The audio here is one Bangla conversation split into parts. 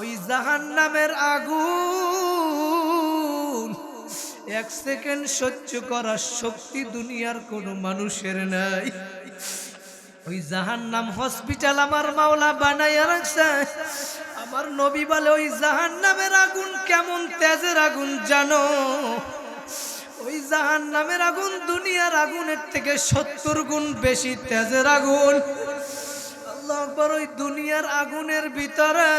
ওই জাহান নামের আগুন এক সেকেন্ড সহ্য করার শক্তি দুনিয়ার কোনো মানুষের নাই। ওই জাহান নাম হসপিটাল আমার মাওলা বানাইয়া রাখছে। আমার নবী বলে, ওই জাহান নামের আগুন কেমন তেজের আগুন জানো? ওই জাহান নামের আগুন দুনিয়ার আগুনের থেকে সত্তর গুণ বেশি তেজের আগুন। আল্লাহ ওই দুনিয়ার আগুনের ভিতরে।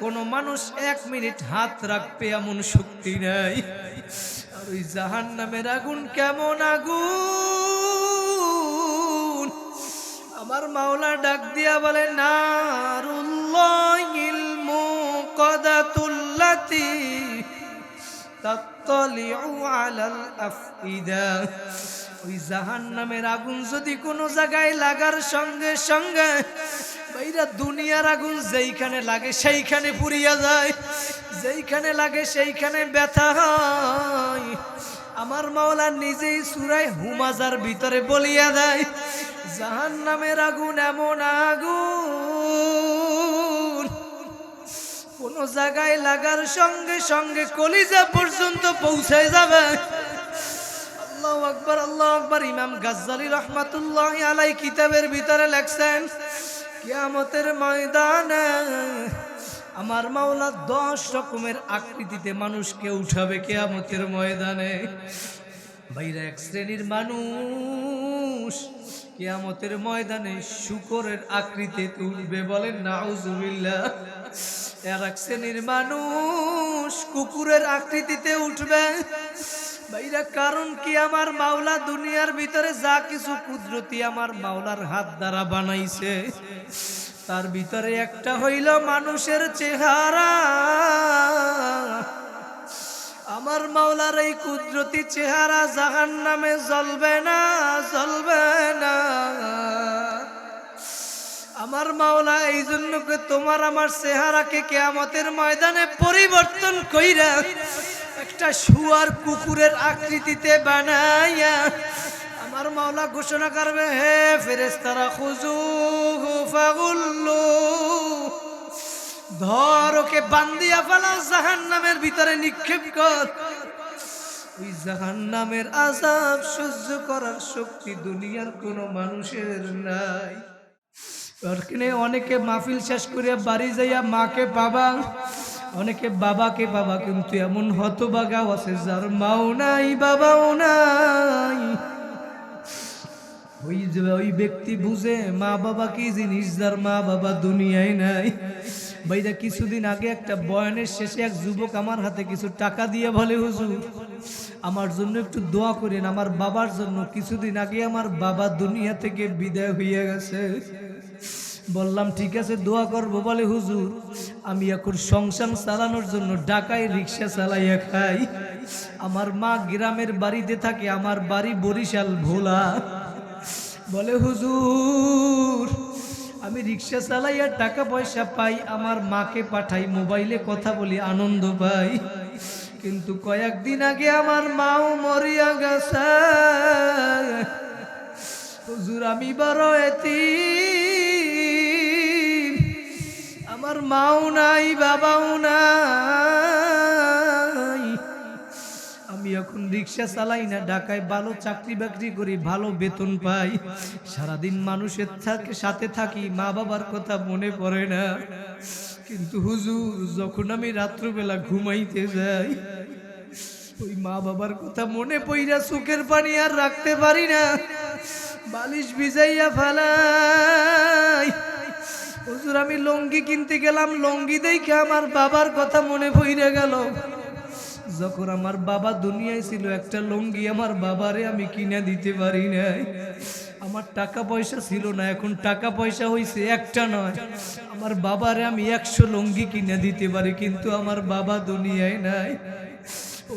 কোন মানুষ এক মিনিট হাত রাখবে এমন শক্তি নাই। আর ওই জাহান নামের আগুন কেমন আগুন? আমার মাওলা ডাক দিয়া বলে তাত্তালিউ আলাল আফইদা। ওই জাহান নামের আগুন যদি কোনো জায়গায় লাগার সঙ্গে সঙ্গে বাইরা দুনিয়ার আগুন যেইখানে লাগে সেইখানে পুড়িয়া যায়, যেইখানে লাগে সেইখানে ব্যথা হয়। আমার মাওলা নিজেই সুরায় হুমাজার ভিতরে বলিয়া দেয় জাহান নামের আগুন এমন আগুন, কোন জায়গায় লাগার সঙ্গে সঙ্গে কলিজা পর্যন্ত পৌঁছে যাবে। আকবর, আল্লাহ আকবর। ইমাম গাজ্জালি রহমাতুল্লাহ আলাই কিতাবের ভিতরে লেখছেন, কিয়ামতের ময়দানে আমার মাওলা দশ রকমের আকৃতিতে মানুষকে উঠাবে কিয়ামতের ময়দানে। বাইরে এক শ্রেণির মানুষ কিয়ামতের ময়দানে শুকরের আকৃতিতে উঠবে বলেন, নাউজুবিল্লাহ। আর এক শ্রেণির মানুষ কুকুরের আকৃতিতে উঠবে। ভাইরা কারণ কি আমার মাওলা দুনিয়ার ভিতরে যা কিছু কুদরতি আমার মাওলার হাত দ্বারা বানাইছে, তার ভিতরে একটা হইল মানুষের চেহারা। আমার মাওলার এই কুদরতি চেহারা জাহান নামে জ্বলবে না জ্বলবে না। আমার মাওলা এই জন্য তোমার আমার চেহারাকে কেয়ামতের ময়দানে পরিবর্তন কইরা একটা শুয়ার কুকুরের আকৃতিতে বানাইয়া আমার মাওলা ঘোষণা করবে, হে ফেরেস্তারা খুজু ফাগুল্লু, ধর ওকে বান্দিয়া ফেলা জাহান নামের ভিতরে নিক্ষেপ কর। ওই জাহান নামের আজাব সহ্য করার শক্তি দুনিয়ার কোনো মানুষের নাই। অনেকে মাহফিল শেষ করে বাড়ি যাইয়া মাকে পাবা। অনেকে বাবাকে, বাবা কিন্তু এমন হতবাগাও আছে, যার মাও নাই, বাবাও নাই। ওই যে ওই ব্যক্তি বুঝে মা বাবা কি জিনিস, যার মা বাবা দুনিয়ায় নাই। ভাইরা কিছুদিন আগে একটা বয়ানের শেষে এক যুবক আমার হাতে কিছু টাকা দিয়ে বলে, হুজুর, আমার জন্য একটু দোয়া করেন, আমার বাবার জন্য কিছুদিন আগে আমার বাবা দুনিয়া থেকে বিদায় হইয়া গেছে। বললাম, ঠিক আছে, দোয়া করব। বলে, হুজুর আমি এখন সংসার চালানোর জন্য ঢাকায় রিক্সা চালাইয়া খাই। আমার মা গ্রামের বাড়িতে থাকে, আমার বাড়ি বরিশাল ভোলা। বলে, হুজুর, আমি রিক্সা চালাইয়া টাকা পয়সা পাই, আমার মাকে পাঠাই, মোবাইলে কথা বলি, আনন্দ পাই। কিন্তু কয়েকদিন আগে আমার মাও মরিয়া গেছে। হুজুর, আমি বড় এতি মাও নাই, বাবাও নাই। আমি এখন রিক্সা চালাই না, ঢাকায় ভালো চাকরি বাকরি করি, ভালো বেতন পাই। সারাদিন মানুষের থাকে, সাথে থাকি, মা বাবার কথা মনে পড়ে না। কিন্তু হুজুর, যখন আমি রাত্রবেলা ঘুমাইতে যাই, ওই মা বাবার কথা মনে পইরা সুখের পানি আর রাখতে পারি না। বালিশ ভিজাইয়া ফেলাই। হুজুর, আমি লঙ্গি কিনতে গেলাম, লঙ্গি দেখে আমার বাবার কথা মনে পইরা গেল। যখন আমার বাবা দুনিয়ায় ছিল, একটা লঙ্গি আমার বাবারে আমি কিনে দিতে পারি নাই। আমার টাকা পয়সা ছিল না, এখন টাকা পয়সা হইছে একটা নয়। আমার বাবারে আমি একশো লঙ্গি কিনে দিতে পারি, কিন্তু আমার বাবা দুনিয়ায় নাই।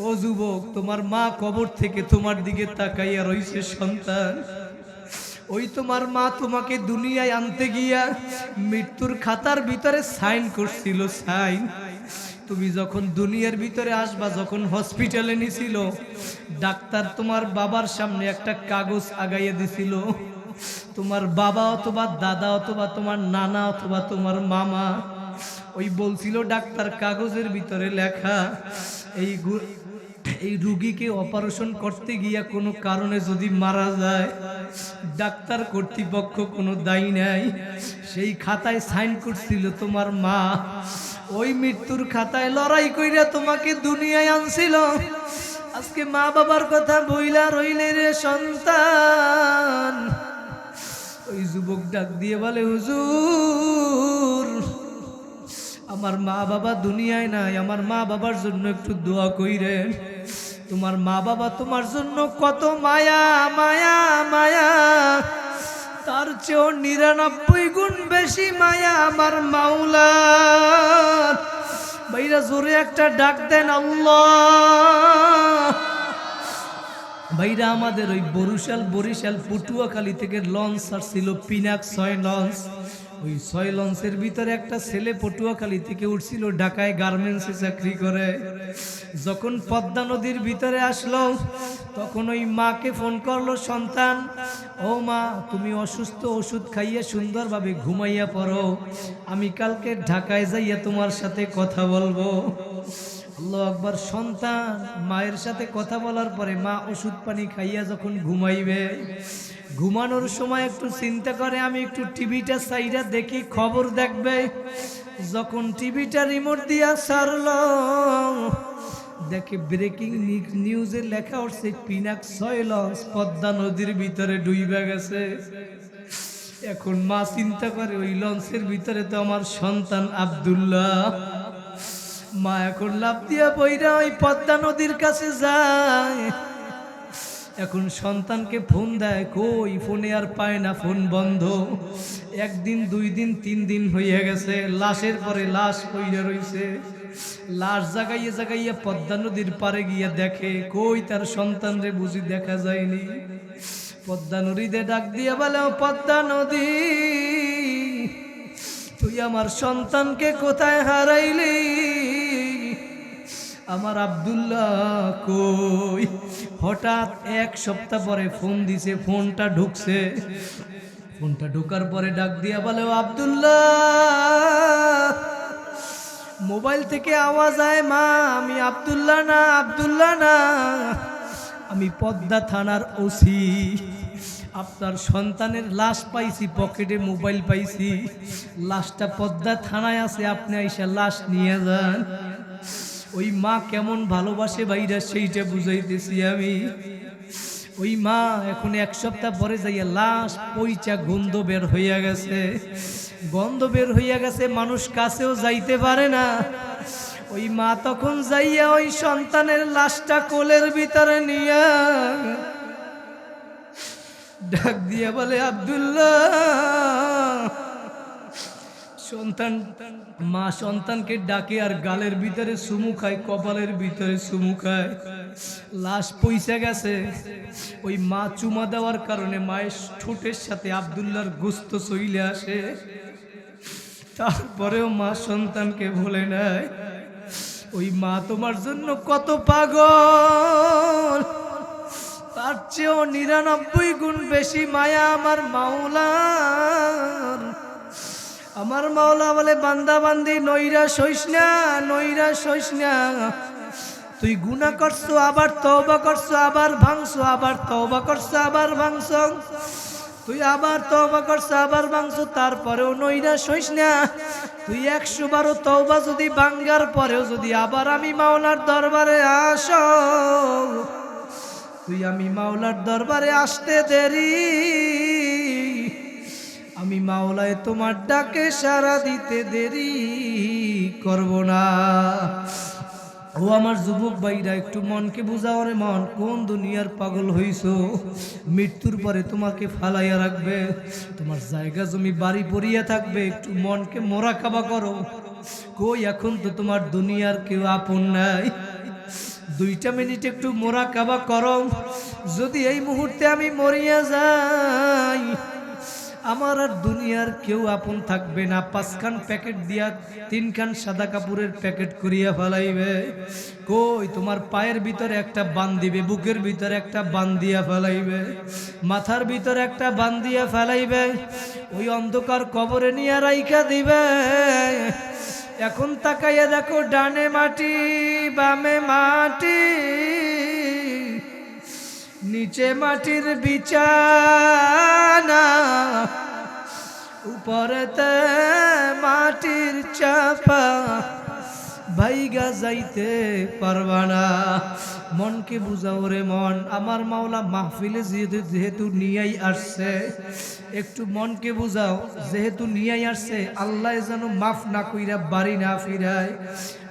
ও যুবক, তোমার মা কবর থেকে তোমার দিকে তাকাইয়া রইছে সন্তান। ওই তোমার মা তোমাকে দুনিয়ায় আনতে গিয়া মৃত্যুর খাতার ভিতরে সাইন করছিল, সাইন। তুমি যখন দুনিয়ার ভিতরে আসবা, যখন হসপিটালে নিছিল, ডাক্তার তোমার বাবার সামনে একটা কাগজ আগাইয়া দিছিল। তোমার বাবা অথবা দাদা অথবা তোমার নানা অথবা তোমার মামা, ওই বলছিল, ডাক্তার, কাগজের ভিতরে লেখা, এই এই রুগীকে অপারেশন করতে গিয়া কোনো কারণে যদি মারা যায়, ডাক্তার কর্তৃপক্ষ কোনো দায়ী নাই। সেই খাতায় সাইন করছিল তোমার মা। ওই মৃত্যুর খাতায় লড়াই কইরা তোমাকে দুনিয়ায় আনছিল। আজকে মা বাবার কথা বইলা রইলে রে সন্তান। ওই যুবক ডাক দিয়ে বলে, হুজুর, আমার মা বাবা দুনিয়ায় নাই, আমার মা বাবার জন্য একটু দোয়া কইরেন। তোমার মা বাবা তোমার জন্য কত মায়া মায়া মায়া। তার চেয়েও নিরানব্বই গুণ বেশি মায়া আমার মাওলা। ভাইরা, জোরে একটা ডাক দেন আল্লাহ। ভাইরা, আমাদের ওই বরিশাল বরিশাল, পটুয়াখালী থেকে লঞ্চ আসছিল, পিনাক ছয় লঞ্চ। ওই ছয় লঞ্চের ভিতরে একটা ছেলে পটুয়াখালী থেকে উঠছিল, ঢাকায় গার্মেন্টসে চাকরি করে। যখন পদ্মা নদীর ভিতরে আসলো, তখন ওই মাকে ফোন করল, সন্তান, ও মা, তুমি অসুস্থ, ওষুধ খাইয়ে সুন্দরভাবে ঘুমাইয়া পড়ো। আমি কালকে ঢাকায় যাইয়া তোমার সাথে কথা বলব। আল্লাহ সন্তান, মায়ের সাথে কথা বলার পরে মা ওষুধ পানি খাইয়া যখন ঘুমাইবে ঘুমানোর সময় একটু চিন্তা করে, আমি একটু টিভিটা সাইডা দেখি, খবর দেখবে। যখন টিভিটা রিমোট দিয়া সারল, দেখে ব্রেকিং নিউজে লেখা উঠছে, পিনাক লঞ্চ পদ্মা নদীর ভিতরে ডুইবে গেছে। এখন মা চিন্তা করে, ওই লঞ্চের ভিতরে তো আমার সন্তান আব্দুল্লাহ। মা এখন লাভ দিয়া বইরা ওই পদ্মা নদীর কাছে যায়। এখন সন্তানকে ফোন দেয়, কই, ফোনে আর পায় না, ফোন বন্ধ। একদিন, দুই দিন, তিন দিন হইয়া গেছে। লাশের পরে লাশ হইয়া রইছে। লাশ জাগাইয়া জাগাইয়া পদ্মা নদীর পারে গিয়া দেখে, কই, তার সন্তান রে বুঝি দেখা যায়নি। পদ্মা নদীতে ডাক দিয়া বলে পদ্মা নদী, তুই আমার সন্তানকে কোথায় হারাইলি? আমার আব্দুল্লাহ কই? হঠাৎ এক সপ্তাহ পরে ফোন দিছে, ফোনটা ঢুকছে। ফোনটা ঢোকার পরে ডাক দিয়া বলে, "ও আব্দুল্লাহ, মোবাইল থেকে আওয়াজ আয় মা, আমি আব্দুল্লাহ না আব্দুল্লাহ না। আমি পদ্মা থানার ওসি। আপনার সন্তানের লাশ পাইছি, পকেটে মোবাইল পাইছি। লাশটা পদ্মা থানায় আছে, আপনি আইসা লাশ নিয়ে যান। ওই মা কেমন ভালোবাসে ভাইরা সেইটা বুঝাইতেছি আমি। ওই মা এখন এক সপ্তাহ পরে যাইয়া লাশ পইচা গন্ধ বের হইয়া গেছে। গন্ধ বের হইয়া গেছে, মানুষ কাছেও যাইতে পারে না। ওই মা তখন যাইয়া ওই সন্তানের লাশটা কোলের ভিতরে নিয়া ডাক দিয়া বলে, আব্দুল্লাহ সন্তান, মা সন্তানকে ডাকে আর গালের ভিতরে সুমু খায়, কপালের ভিতরে সুমু খায়। লাশ পয়সা গেছে। ওই মা চুমা দেওয়ার কারণে মায়ের ঠোঁটের সাথে আবদুল্লার গোস্ত চইলে আসে। তারপরেও মা সন্তানকে ভুলে নেয়। ওই মা তোমার জন্য কত পাগল। তার চেয়েও নিরানব্বই গুণ বেশি মায়া আমার মাওলার। আমার মাওলা বলে, বান্দা বান্দি, নইরা সইস না, নইরা সইস না। তুই গুণা করছ, আবার তওবা করছ, আবার ভাঙছো, আবার তওবা করছ, আবার ভাঙছো। তুই আবার তওবা করছ, আবার ভাঙছো, তারপরেও নইরা সইস না। তুই একশো বারো তওবা যদি ভাঙ্গার পরেও যদি আবার আমি মাওলার দরবারে আসো, তুই আমি মাওলার দরবারে আসতে দেরি। আমি মাওলায় তোমার ডাকে সারা দিতে দেরি করব না। ও আমার যুবক ভাইরা, একটু মনকে বুঝাও রে মন, কোন দুনিয়ার পাগল হইছো? মৃত্যুর পরে তোমাকে ফালাইয়া রাখবে, তোমার জায়গা জমি, বাড়ি পড়িয়া থাকবে, একটু মনকে মোরা খাবা করো। কই, এখন তো তোমার দুনিয়ার কেউ আপন নাই। দুইটা মিনিট একটু মোরা কাবা করো। যদি এই মুহূর্তে আমি মরিয়া যাই আমার আর দুনিয়ার কেউ আপন থাকবে না। পাঁচখান প্যাকেট দিয়া তিনখান সাদা কাপড়ের প্যাকেট করিয়া ফেলাইবে। কই, তোমার পায়ের ভিতরে একটা বান দিবে, বুকের ভিতরে একটা বান দিয়া ফেলাইবে। মাথার ভিতরে একটা বান দিয়া ফেলাইবে। ওই অন্ধকার কবরে নিয়ে রাইখা দিবে। এখন তাকাইয়া দেখো, ডানে মাটি, বামে মাটি। নিচে মাটির বিছানা, উপরেতে মাটির চাপা, ভাইগা যাইতে পারবা না। মনকে বুঝাও রে মন, আমার মাওলা মাহফিলে যেহেতু যেহেতু নিয়াই আসছে, একটু মনকে বুঝাও, যেহেতু নিয়াই আসছে, আল্লাহ যেন মাফ না কইরা বাড়ি না ফিরায়।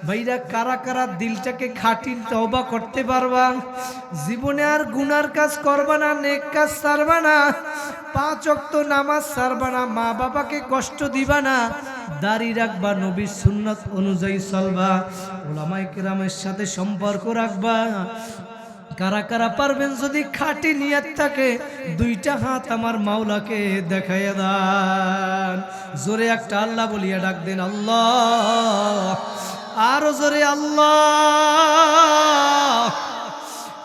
ভাইরা, কারা কারা দিলটাকে খাটিল তওবা করতে পারবা? জীবনে আর গুনার কাজ করবা না, নেক কাজ ছাড়বা না, পাঁচ অক্ত নামাজ ছাড়বা না মা বাবাকে কষ্ট দিবা না, দাড়ি রাখবা, নবীর সুন্নত অনুযায়ী চলবা ওলামাই কেরামের সাথে সম্পর্ক রাখবা। কারা কারা পারবেন যদি খাটি নিয়ত থাকে, দুইটা হাত আমার মাওলাকে দেখাইয়া দান। জোরে একটা আল্লাহ বলিয়া ডাক দেন, আল্লাহ। আরও জোরে আল্লাহ।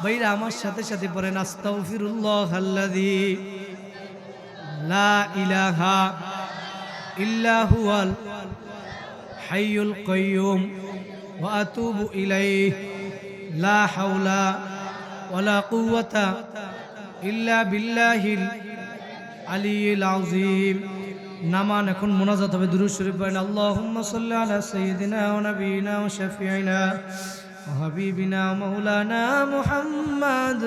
ভাইরা, আমার সাথে সাথে পড়েন আস্তাগফিরুল্লাহ আল্লাযী লা ইলাহা ইল্লা হুয়াল হাইয়ুল কাইয়ুম ওয়া আতুবু ইলাইহি, লা হাওলা ওয়ালা কুওয়াতা ইল্লা বিল্লাহিল আলিয়িল আযীম। নামান এখন মোনাজাত হবে দুরূদ শরীফ পড়েন আল্লাহুম্মা সাল্লি আলা সাইয়্যিদিনা ওয়া নাবিয়িনা ওয়া শাফিঈনা ওয়া হাবিবিনা মাওলানা মুহাম্মদ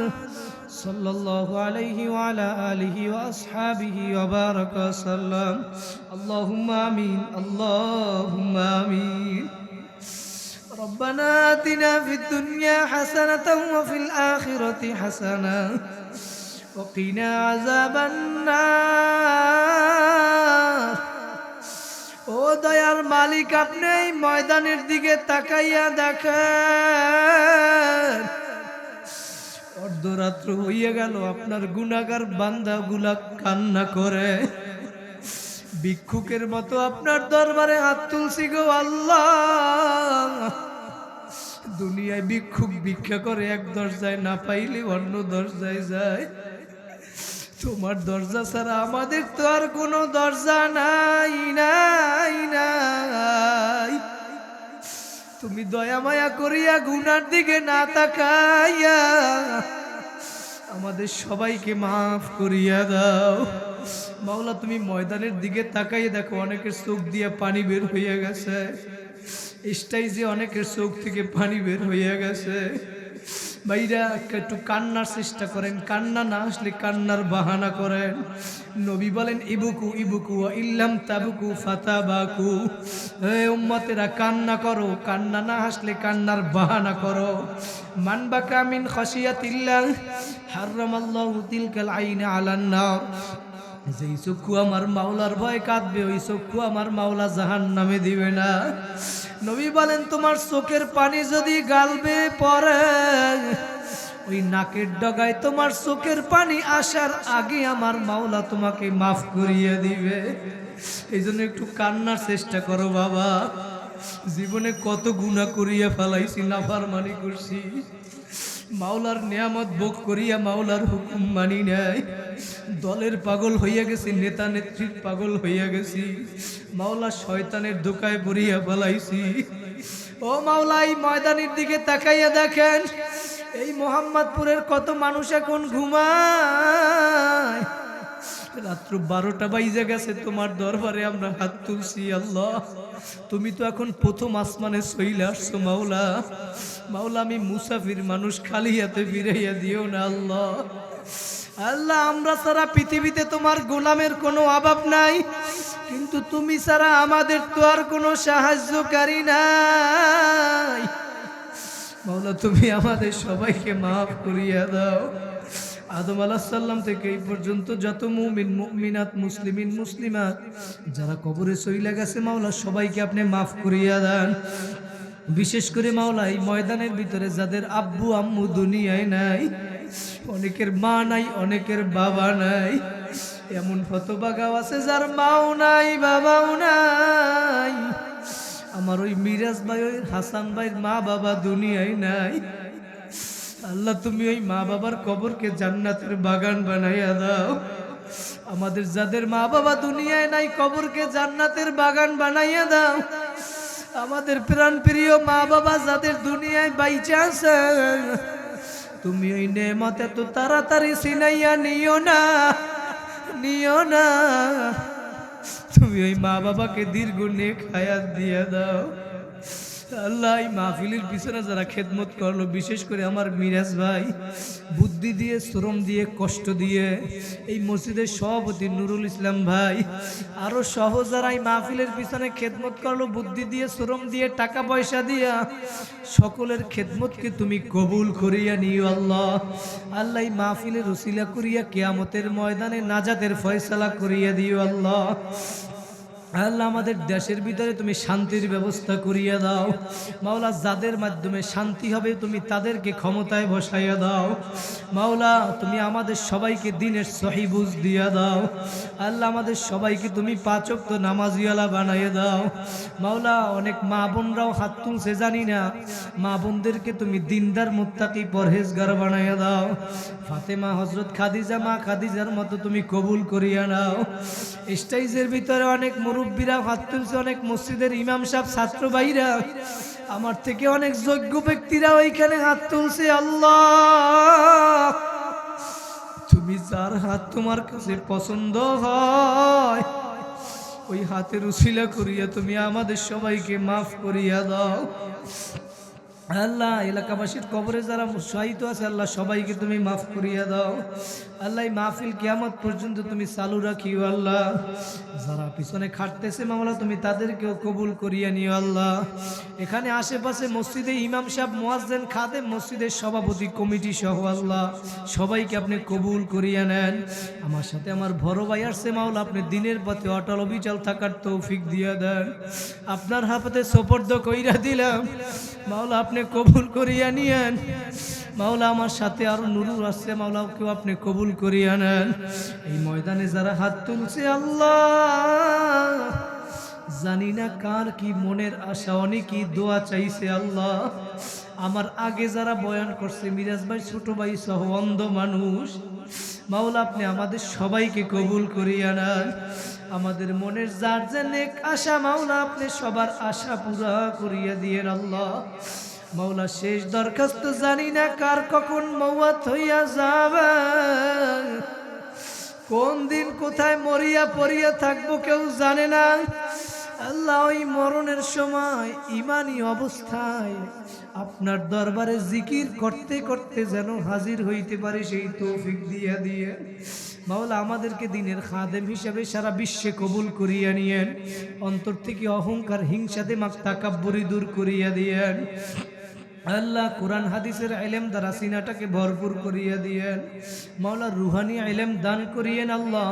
সাল্লাল্লাহু আলাইহি ওয়া আলা আলিহি ওয়া আসহাবিহি ওয়া বারাকা সাল্লাম আল্লাহুম্মা আমিন আল্লাহুম্মা আমিন ربنا آتنا في الدنيا حسنة وفي الآخرة حسنة وقنا عذاب النار ও দয়ার মালিক, আপনি এই ময়দানের দিকে তাকাইয়া দেখেন। অর্ধরাত্র হইয়া গেল, আপনার গুনাগার বান্দাগুলা কান্না করে। ভিক্ষুকের মতো আপনার দরবারে হাত তুলছি গো আল্লাহ। দুনিয়ায় ভিক্ষুক ভিক্ষা করে, এক দরজায় না পাইলে অন্য দরজায় যায়। তোমার দরজা ছাড়া আমাদের তো আর কোনো দরজা নাই নাই নাই। তুমি দয়া মায়া করিয়া গুনার দিকে না তাকাইয়া আমাদের সবাইকে মাফ করিয়া দাও। মাওলা, তুমি ময়দানের দিকে তাকাইয়ে দেখো, অনেকের চোখ দিয়ে পানি বের হইয়া গেছে। স্টাইজে অনেকের চোখ থেকে পানি বের হইয়া গেছে। ভাইরা একটু কান্নার চেষ্টা করেন। কান্না না আসলে কান্নার বাহানা করেন। নবী বলেন, ইবুকু ইবুকু ইল্লাম তাবুকু ফাতাবাকু। হে উম্মতেরা, কান্না করো। কান্না না আসলে কান্নার বাহানা করো। মানবা কামিন খসিয়াতিল্লাহ হাররামাল্লাহু তিলকাল আইনা আলান নার। যেই চক্ষু আমার মাওলার ভয় কাঁদবে, ওই চক্ষু আমার মাওলা জাহান নামে দিবে না। নবী বলেন, তোমার চোখের পানি যদি গালবে পরে, ওই নাকের ডগায় তোমার চোখের পানি আসার আগে আমার মাওলা তোমাকে মাফ করিয়ে দিবে। এই জন্য একটু কান্নার চেষ্টা করো বাবা। জীবনে কত গুণা করিয়া ফেলাইছি, নাফারমানি করছি। মাওলার নিয়ামত ভোগ করিয়া মাওলার হুকুম মানি নাই। দলের পাগল হইয়া গেছি, নেতা নেত্রীর পাগল হইয়া গেছি। মাওলা শয়তানের দোকায় পড়িয়া বলাইছি ও মাওলা, এই ময়দানের দিকে তাকাইয়া দেখেন, এই মোহাম্মদপুরের কত মানুষ এখন ঘুমায়। রাত্র বারোটা বাইজে গেছে, তোমার দরবারে আমরা হাত তুলছি, আল্লাহ। তুমি তো এখন প্রথম আসমানে সইলে আসছো, মাওলা। মাওলা, আমি মুসাফির মানুষ, খালি হাতে ফিরাইয়া দিও না, আল্লাহ। আল্লাহ, আমরা সারা পৃথিবীতে তোমার গোলামের কোনো অভাব নাই, কিন্তু তুমি ছাড়া আমাদের তো আর কোনো সাহায্যকারী নাই। মাওলা, তুমি আমাদের সবাইকে মাফ করিয়া দাও। আদম আলাহ সাল্লাম থেকে এই পর্যন্ত যত মুমিন, মুমিনাত, মুসলিমিন, মুসলিমাত, যারা কবরে সইলা গেছে, মাওলা, সবাইকে আপনি মাফ করিয়া দেন। বিশেষ করে মাওলা, এই ময়দানের ভিতরে যাদের আব্বু, আম্মু দুনিয়ায় নাই, অনেকের মা নাই, অনেকের বাবা নাই, এমন ফতবাগাও আছে যার মাও নাই, বাবাও নাই। আমার ওই মিরাজ ভাই, ওই হাসান ভাইয়ের মা বাবা দুনিয়ায় নাই। আল্লাহ, তুমি ওই মা বাবার কবরকে জান্নাতের বাগান বানাইয়া দাও। আমাদের যাদের মা বাবা দুনিয়ায় নাই, কবরকে জান্নাতের বাগান বানাইয়া দাও। আমাদের প্রাণ প্রিয় মা বাবা যাদের দুনিয়ায় বাইচে তুমি ওই নেমত এত তাড়াতাড়ি সিনাইয়া নিও না নিও না। তুমি ওই মা বাবাকে দীর্ঘ নেক হায়াত দিয়ে দাও। আল্লাহ, এই মাহফিলের পিছনে যারা খেদমত করল, বিশেষ করে আমার মিরাজ ভাই, বুদ্ধি দিয়ে, শ্রম দিয়ে, কষ্ট দিয়ে, এই মসজিদের সভাপতি নুরুল ইসলাম ভাই, আরও সহ যারা এই মাহফিলের পিছনে খেদমত করল, বুদ্ধি দিয়ে, শ্রম দিয়ে, টাকা পয়সা দিয়া, সকলের খেদমতকে তুমি কবুল করিয়া নিও আল্লাহ। আল্লাহ, এই মাহফিলের রসিলা করিয়া কেয়ামতের ময়দানে নাজাদের ফয়সালা করিয়া দিও আল্লাহ। আল্লাহ আমাদের দেশের ভিতরে তুমি শান্তির ব্যবস্থা করিয়া দাও। মাওলা, যাদের মাধ্যমে শান্তি হবে, তুমি তাদেরকে ক্ষমতায় বসাইয়া দাও। মাওলা, তুমি আমাদের সবাইকে দিনের সহি বুঝ দিয়া দাও। আল্লাহ আমাদের সবাইকে তুমি পাচক তো নামাজিওয়ালা বানাইয়া দাও। মাওলা, অনেক মা বোনরাও হাত তুলছে, জানি না। মা বোনদেরকে তুমি দিনদার, মুত্তাকি, পরহেজগার বানাইয়া দাও। ফাতেমা হজরত খাদিজা, মা খাদিজার মতো তুমি কবুল করিয়া নাও। স্টাইজের ভিতরে অনেক মুরব্বীরা হাত তুলছে, অনেক মসজিদের ইমাম সাহেব, ছাত্র ভাইরা। আমার থেকে অনেক যোগ্য ব্যক্তিরা ওইখানে হাত তুলছে, আল্লাহ। তুমি যার হাত তোমার কাছে পছন্দ হয়, ওই হাতের উশিলা করিয়া তুমি আমাদের সবাইকে মাফ করিয়া দাও। আল্লাহ, এলাকাবাসীর কবরে যারা শহীদ আছে, আল্লাহ সবাইকে তুমি মাফ করিয়া দাও। আল্লাহ মাহফিল কিয়ামত পর্যন্ত তুমি চালু রাখিও আল্লাহ। যারা পিছনে খাটতেছে মামলা তুমি তাদেরকেও কবুল করিয়া নিও আল্লাহ। এখানে আশেপাশে মসজিদে ইমাম সাহেব, মোয়াজ্জেন খাদে মসজিদের সভাপতি, কমিটি সহ আল্লাহ, সবাইকে আপনি কবুল করিয়া নেন। আমার সাথে আমার বড় ভাই আসছে মাওলা, আপনি দিনের পথে অটল অবিচল থাকার তৌফিক দিয়া দেন। আপনার হাতে সোপর্দ কইরা দিলাম। মাওলা, আপনি কবুল করিয়া নিয়েন। মাওলা আমার সাথে আরও নুরুর আসছে মাওলা কেউ আপনি কবুল করিয়া নেন। এই ময়দানে যারা হাত তুলছে আল্লাহ, জানি না কার কি মনের আশা, অনেকই দোয়া চাইছে আল্লাহ। আমার আগে যারা বয়ান করছে, মিরাজ ভাই ছোট ভাই সহ অন্ধ মানুষ, মাওলা আপনি আমাদের সবাইকে কবুল করিয়া নেন। আমাদের মনের যার যে নেক আশা, মাওলা আপনি সবার আশা পুরা করিয়া দিয়ে আল্লাহ। মাওলা শেষ দরখাস্ত জানি না কার কখন মৌয়াত হইয়া যাবে। কোন দিন কোথায় মরিয়া পড়িয়া থাকব কেউ জানে না। আল্লাহ ওই মরণের সময় ইমানি অবস্থায় আপনার দরবারে জিকির করতে করতে যেন হাজির হইতে পারে সেই তৌফিক দিয়া দিয়ে। মাওলা আমাদেরকে দিনের খাদেম হিসাবে সারা বিশ্বে কবুল করিয়া নিয়েন। অন্তর থেকে অহংকার হিংসাতে মাক তাকাব্বরি দূর করিয়া দিয়েন। আল্লাহ কোরআন হাদিসের আইলেম দ্বারা সিনাটাকে ভরপুর করিয়া দিয়েন। মাওলা রুহানি আইলেম দান করিয়েন আল্লাহ।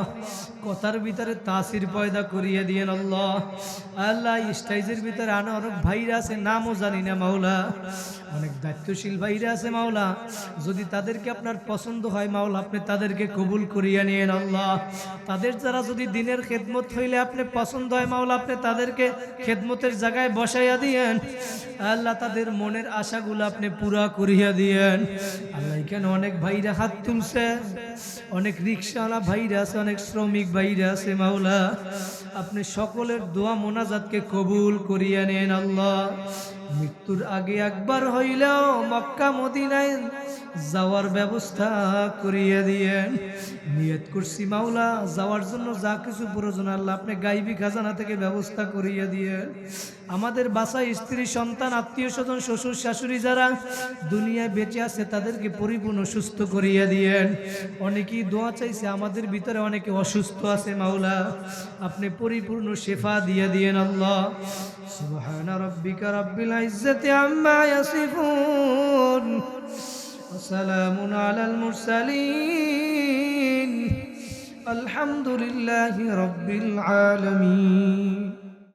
কথার ভিতরে তাসির পয়দা করিয়া দিয়েন আল্লাহ। আল্লাহ স্টাইজের ভিতরে আনা অনেক ভাইরা আছে, নামও জানি না মাওলা। অনেক দায়িত্বশীল ভাইরা আছে মাওলা। যদি তাদেরকে আপনার পছন্দ হয় মাওলা, আপনি তাদেরকে কবুল করিয়া নিয়েন আল্লাহ। তাদের যারা যদি দিনের খেদমত হইলে আপনি পছন্দ হয় মাওলা, আপনি তাদেরকে খেদমতের জায়গায় বসাইয়া দিয়েন। আল্লাহ তাদের মনের আশাগুলো আপনি পুরা করিয়া দিয়েন। আল্লাহ এখানে অনেক ভাইরা হাত তুলছে। অনেক রিক্সাওয়ালা ভাইরা আছে, অনেক শ্রমিক ভাইরা আছে, মাওলা। আপনি সকলের দোয়া মোনাজাতকে কবুল করিয়া নেন আল্লাহ। মৃত্যুর আগে একবার হইলেও মক্কা, মদিনায় যাওয়ার ব্যবস্থা করিয়া দিয়েন। নিয়ত করছি মাওলা, যাওয়ার জন্য যা কিছু প্রয়োজন আল্লাহ আপনি গাইবি খাজানা থেকে ব্যবস্থা করিয়া দিয়েন। আমাদের বাসায় স্ত্রী, সন্তান, আত্মীয় স্বজন, শ্বশুর, শাশুড়ি যারা দুনিয়ায় বেঁচে আছে তাদেরকে পরিপূর্ণ সুস্থ করিয়া দিয়েন। অনেকেই দোয়া চাইছে, আমাদের ভিতরে অনেকে অসুস্থ আছে মাওলা। আপনি পরিপূর্ণ শেফা দিয়ে দিয়েন আল্লাহ। সুবহান রাব্বিকা রাব্বিল ইজ্জাতি আম্মা ইয়াসিফুন। ওয়া সালামুন আলাল মুরসালিন। আলহামদুলিল্লাহি রাব্বিল আলামিন।